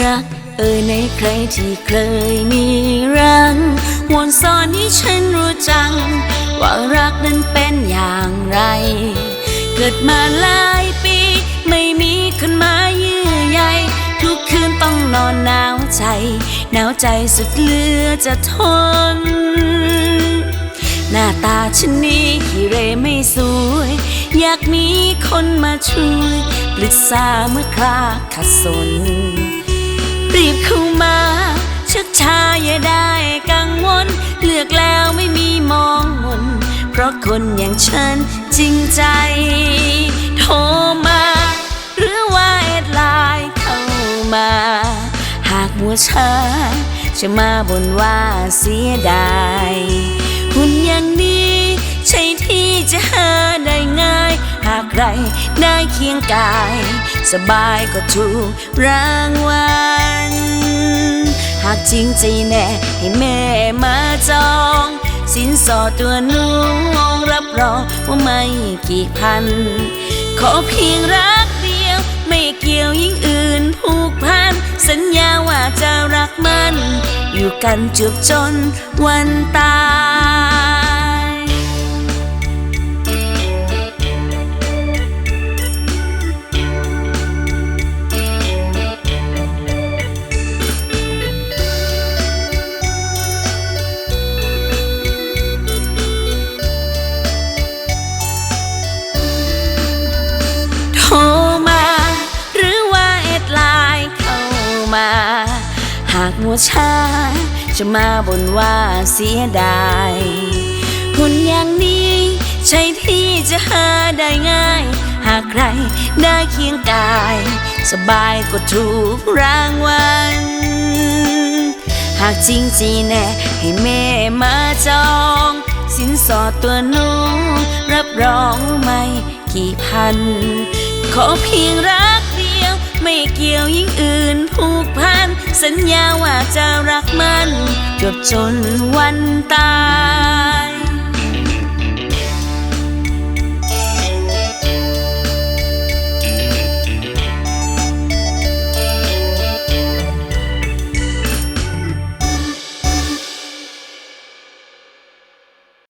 รัก เอ่ยในใครที่เคยมีรังวนสอนให้ฉันรู้จัง ว่ารักนั้นเป็นอย่างไร เกิดมาหลายปี ไม่มีคนมาเยื่อใยทุกคืนต้องนอนหนาวใจ หนาวใจสุดเลือจะทน หน้าตาฉันนี้ขี้เรไม่สวย อยากมีคนมาช่วยปรึกษาเมื่อคลาขัดสน รีบเข้ามาชักช้าอย่าได้กังวล เลือกแล้วไม่มีมองมน เพราะคนอย่างฉันจริงใจ โทรมา หรือว่าแอดไลน์เข้ามา หากมัวช้าจะมาบ่นว่าเสียดายหุ่นอย่างนี้ หากใครได้เคียงกาย สบายก็ถูกรางวัล หากจริงใจแน่ให้แม่มาจอง สินสอดตัวน้องรับรองว่าไม่กี่พัน ขอเพียงรักเดียว ไม่เกี่ยวยิ่งอื่นผูกพัน สัญญาว่าจะรักมัน อยู่กันจบจนวันตาย มัวช้า จะมาบ่นว่าเสียดายหุ่นอย่างนี้ใช่ที่จะหาได้ง่าย หากใครได้เคียงกาย สบายก็ถูกรางวัล หากจริงจีแน่ให้แม่มาจอง สินสอดตัวน้องรับรองไม่กี่พัน ขอเพียงรักเดียว ไม่เกี่ยวยิ่งอื่นผูกพัน สัญญาว่าจะรักมัน จบจนวัน